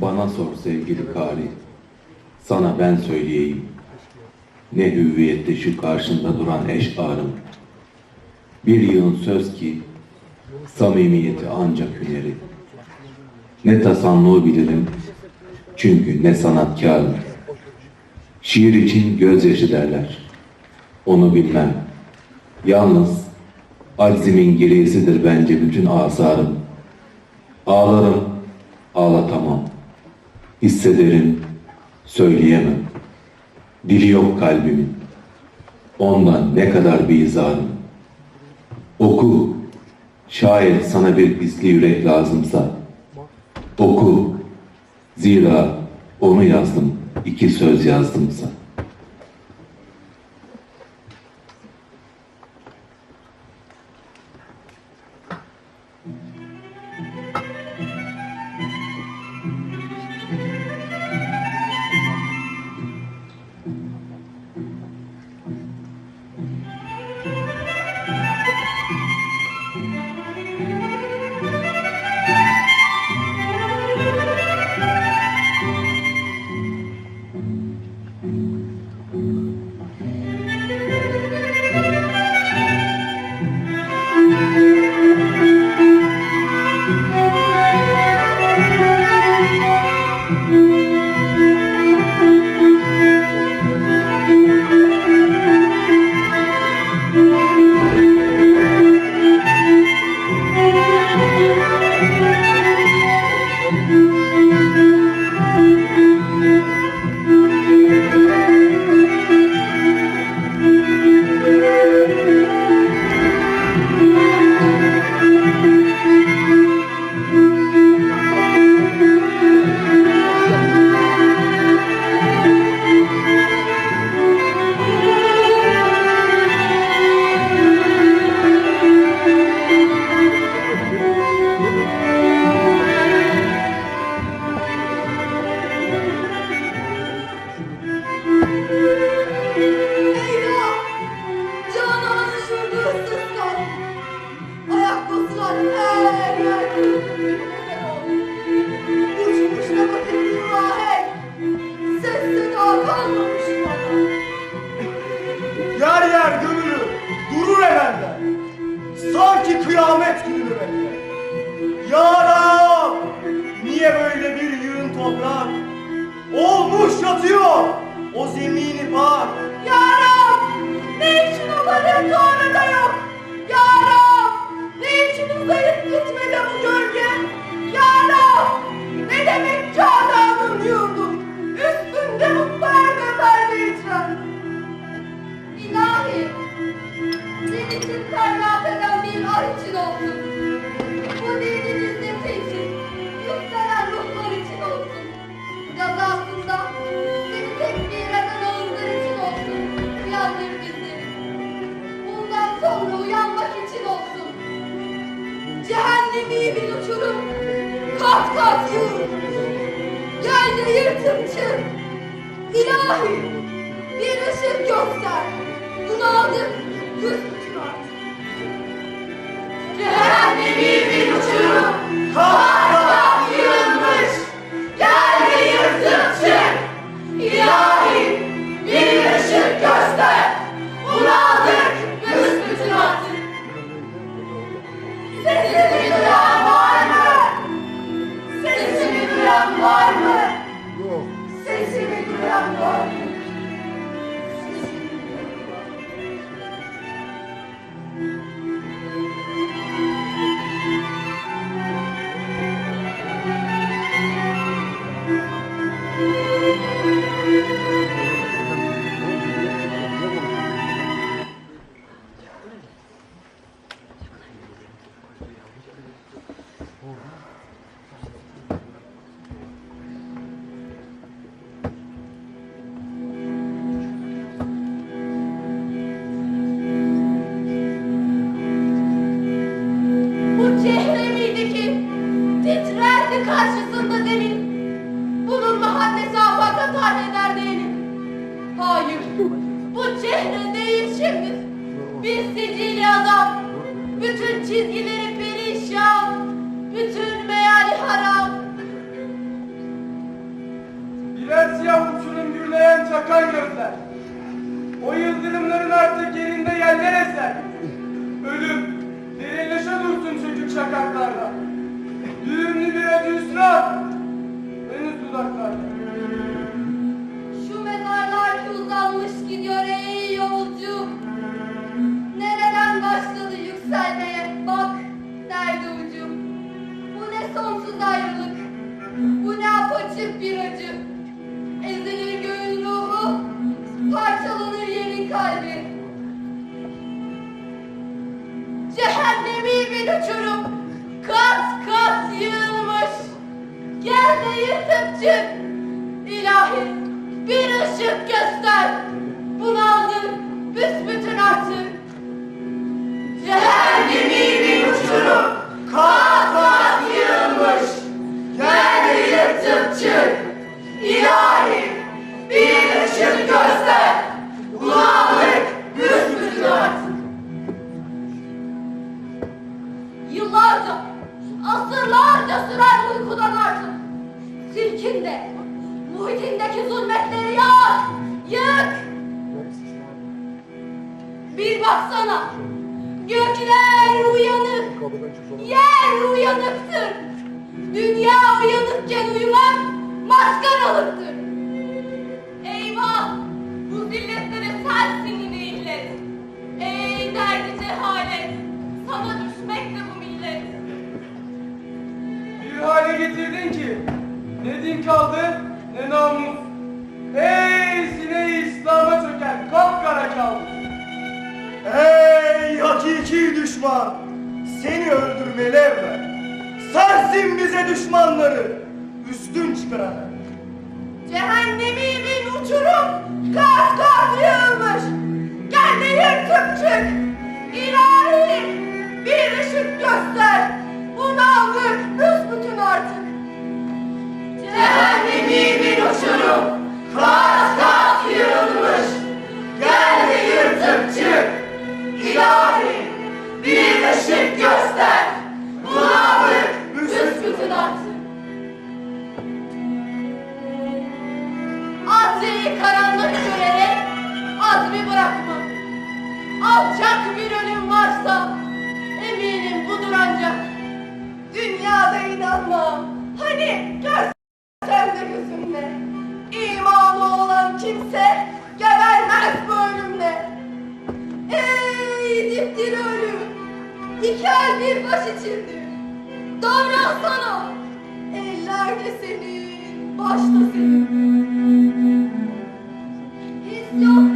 Bana sor sevgili Kari. Sana ben söyleyeyim. Ne hüviyette şu karşında duran eşarım. Bir yığın söz ki samimiyeti ancak hüneri. Ne tasanlığı bilirim çünkü ne sanatkarım. Şiir için gözyaşı derler. Onu bilmem. Yalnız aczimin gereğisidir bence bütün asarım. Ağlarım, ağlatamam. Hissederim, söyleyemem. Dili yok kalbimin. Ondan ne kadar bizarım. Oku, şayet sana bir pisli yürek lazımsa. Oku, zira onu yazdım, iki söz yazdımsa. Olmuş yatıyor o zemini par. Ya kat kat yığın. Yerde yırtıkçı, ilahi uzaktan göster. O yıldırımların artık yerinde yerler eser. Ölüm derinleşe dursun çocuk şakaklarda. Düğümlü bir acı üstüne at. Henüz dudaklarda. Şu mezarlar ki uzanmış gidiyor ey yolcu. Nereden başladı yükselmeye bak nerede ucum. Bu ne sonsuz ayrılık. Bu ne apaçık bir parçalanır yerin kalbi. Cehennemi bir uçurum, kas kas yığılmış. Gel de yırtıp çık, ilahi bir ışık göster. Muhitindeki zulmetleri yak, yık. Bir baksana, gökler uyanık, yer uyanıktır. Dünya uyanıkken uyumak maskaralıktır. Eyvah, bu zilletleri sensin yine illet. Ey derdi cehalet, sana düşmek de bu millet. Bir hale getirdin ki ne din kaldı ne namus. Ey sine İslam'a çöken kapkara kaldı. Ey hakiki düşman seni öldürmeli evvel. Sensin bize düşmanları üstün çıkaran. Cehennemi bin uçurum, kat kimse gebermez bu ölümle. Ey dipdiri ölüm. Dikel bir baş içindir. Davransana. Eller de senin, baş da senin. His yok,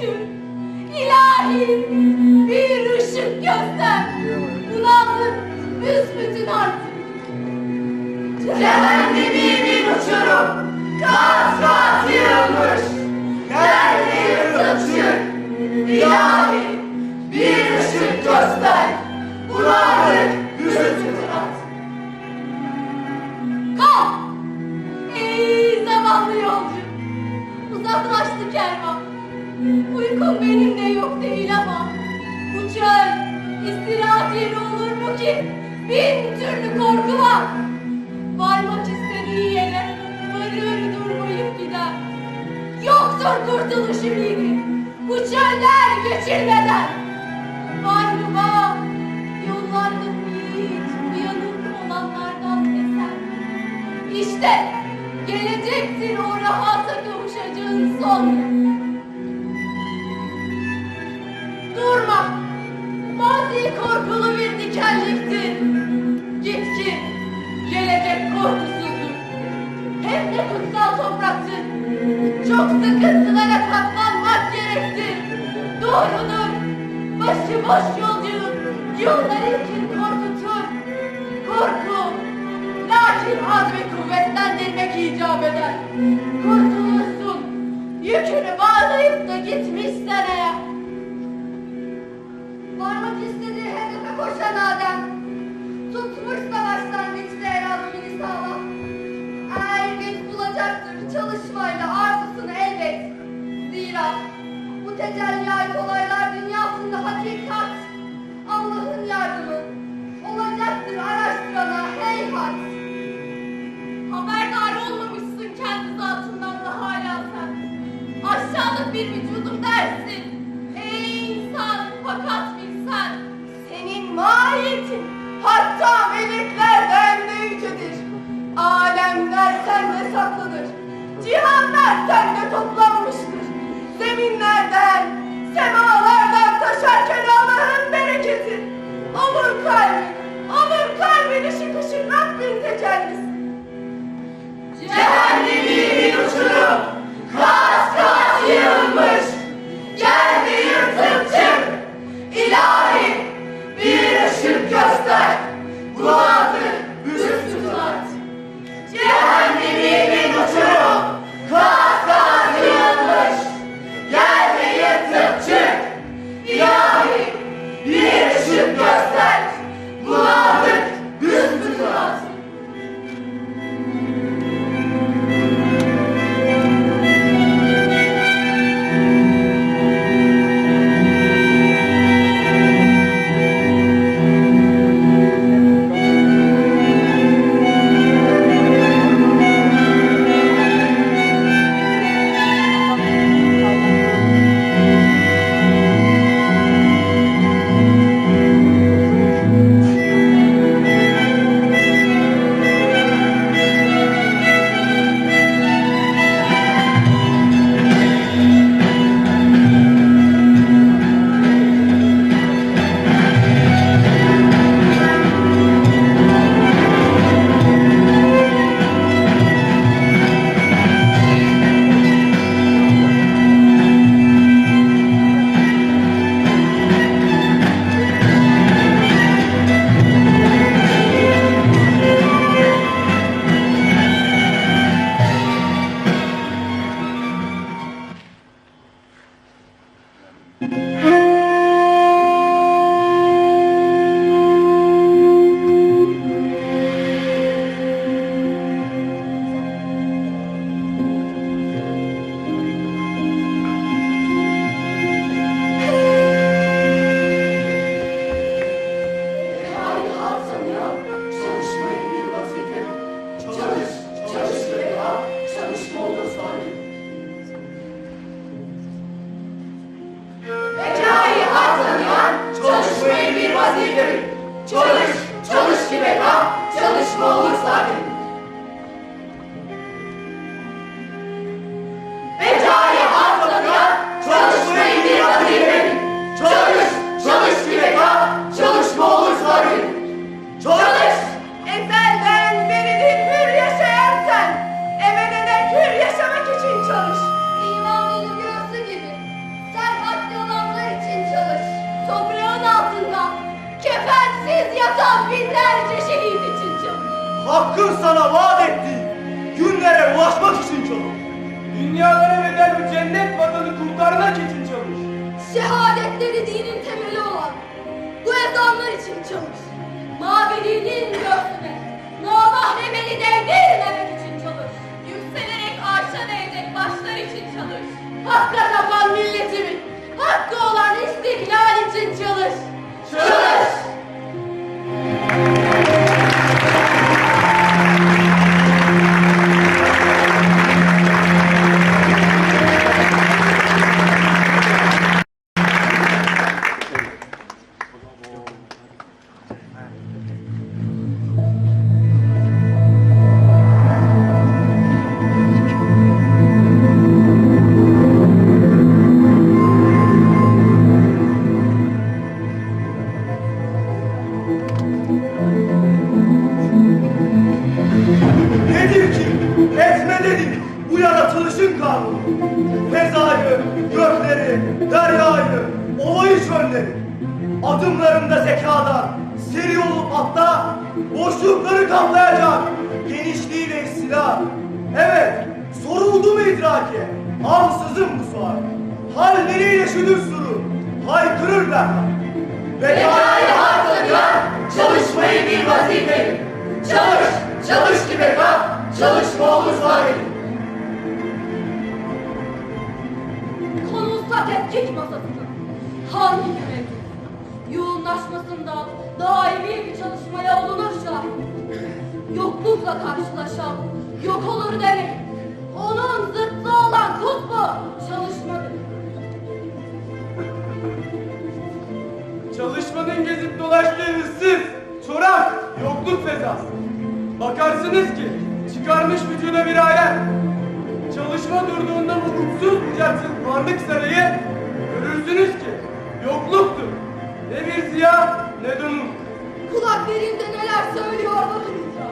çık, ilahi bir ışık göster. Bunaldık büsbütün artık. Cehennemi bir uçurum, kat kat yığılmış. Gel de yırtıp çık, ilahi bir ışık göster. Bunaldık büsbütün artık. Kalk! Ey zamanlı yolcu! Uzaklaştı kervan. Uykum benim de yok değil ama bu çöl istirahat yeri olur mu ki? Bin türlü korku var. Varmak istediği yere varır durmayıp gider. Yoktur kurtuluş ümidi. Bu çöller geçilmeden. Var mı var? Yollarda hiç uyanık olanlardan eser. İşte gelecektir o rahata kavuşacağın son. Yolları için korkutur. Korku Lakin azmi kuvvetlendirmek icap eder. Kurtulursun. Yükünü bağlayıp da gitmişsen eğer. Varmak istediği hedefe koşan Adem. Tutmuş başlangıçta el adımını sağlam. Er geç bulacaktır çalışmayla arzusunu elbet. Zira bu tecelli ait olaylar Hatta binlerce şehit için çalış. Hakkın sana vaat ettiği günlere ulaşmak için çalış. Dünyalara bedel bir cennet vatanı kurtarmak için çalış. Şehadetleri dinin temeli olan bu ezanlar için çalış. Mabedinin göğsüne namahremeni devdirmemek için çalış. Yükselerek arşa değecek başlar için çalış. Hakka tapan milletimin hakkı olan istiklal için çalış. Çalış. Nedir boşlukları kaplayacak genişliğiyle istila. Evet, soruldu mu idrake? Ansızın bu sual. Halleriyle şudur suru, haykırır derhal. Bekayı hakkında çalışmayı bir vazife. Çalış, çalış ki beka, çalışma olur sahibi. Konulsa tetkik masasına, hangi mevcut? Yoğunlaşmasından daimi bir çalışmaya olunur şahit. Yoklukla karşılaşan, yok olur demek. Onun zıttı olan kutbu çalışmadır. Çalışmanın gezip dolaştığı ıssız, çorak, yokluk fezası. Bakarsınız ki çıkarmış vücuda bir alem. Çalışma durduğunda hukuksuz bucaksız varlık sarayı görürsünüz ki yokluktur. Ne bir ziya ne de umut. Kulak verin de neler söylüyor bakınca.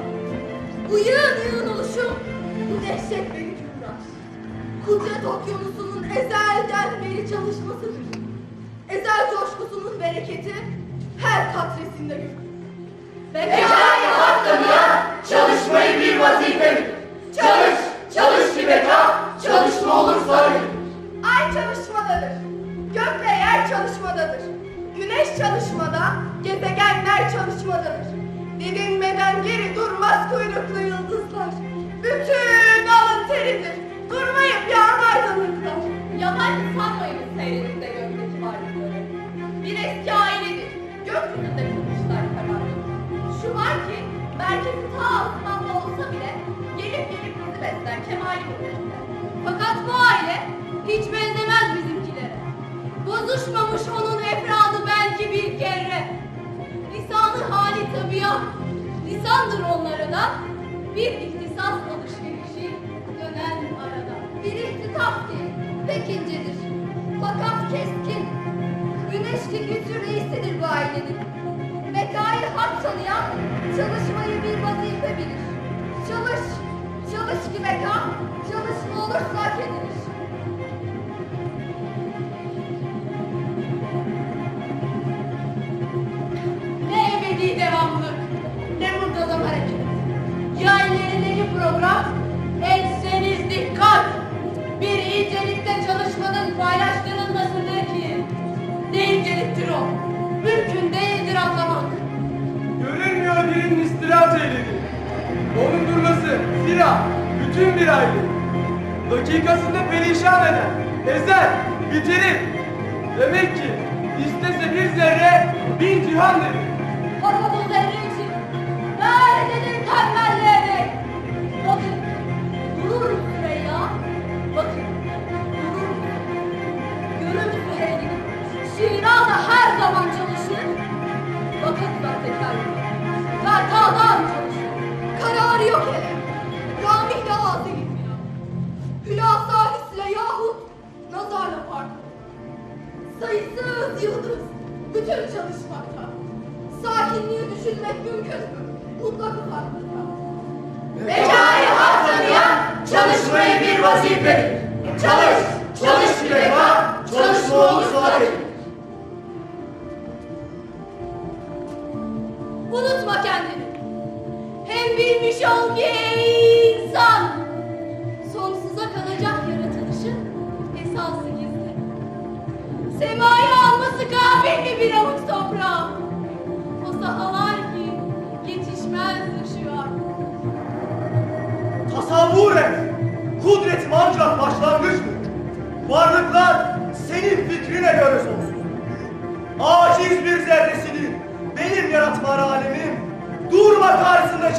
Bu yığın yığın oluşum, bu dehşet beni kübrar. Kudret okyanusunun ezelden beri çalışmasıdır. Ezel coşkusunun bereketi her katresinde görülür. Bekayı hakkında çalışmayı bir vazife Çalış, çalış ki beka, çalışma olur sahibi. Ay çalışmadadır. Gök ve. Güneş çalışmada, gezegenler çalışmadadır. Didinmeden geri durmaz kuyruklu yıldızlar. Bütün alın teridir. Durmayıp yağan aydınlıklar. Yabancı sanmayın seyrinizde gökteki varlıkları. Bir eski ailedir. Gökyüzünde kılmışlar kararlı. Şu var ki merkezi ta altından olsa bile gelip gelip bizi besler kemali hürmetler. Fakat bu aile hiç benzemez bizimkilere. Bozuşmamış onun efradı belki bir kere. Lisanı hali tabiat, lisandır onlara da bir ihtisas alışverişi dönen arada. Bir ihtitap ki pek incedir, fakat keskin. Güneş fikri reisidir bu ailenin. Bekayı hak tanıyan çalışmayı bir vazife bilir. Çalış, çalış ki beka, çalışma olursa hak. Program, etseniz dikkat. Bir incelikte çalışmanın paylaştırılmasıdır ki. Ne inceliktir o? Mümkün değildir anlamak. Görülmüyor birinin istirahat eyledi. Onun durması zira bütün bir aile. Dakikasında perişan eder, ezer, bitirir. Demek ki istese bir zerre bin cihan. Fakat o zerre için nerededir tembelliğe Bunlar yok ele. Ramih lazim. Hülasa hisle yahut nazarla farklı. Sayısız yıldız bütün çalışmakta. Sakinliği düşünmek mümkün mü? Mutlak uzaklıkta. Mecai hak çalışmayı bir vazife. Çalış, çalış bir defa, çalışma olursa Unutma kendini bilmiş ol ki insan. Sonsuza kalacak yaratılışın esası gizli. Semaya alması kabildi bir avuç toprağı. O sahalar ki yetişmez ışığa. Tasavvur et! Kudretim ancak başlangıç mı? Varlıklar senin fikrine göre sonsuz. Aciz bir zerresini benim yaratma alemim durma karşısında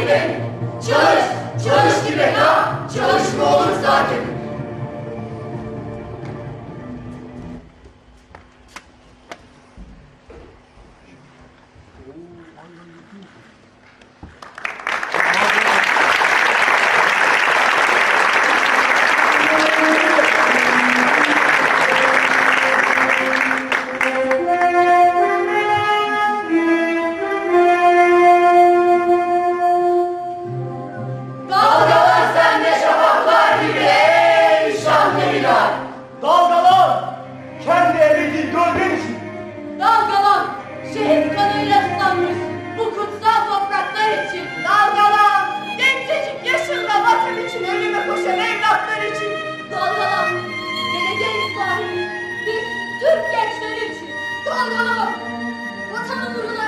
gibi. Çalış, çalış gibi ya. Çalışma olur zaten. কোথাও ভুলো না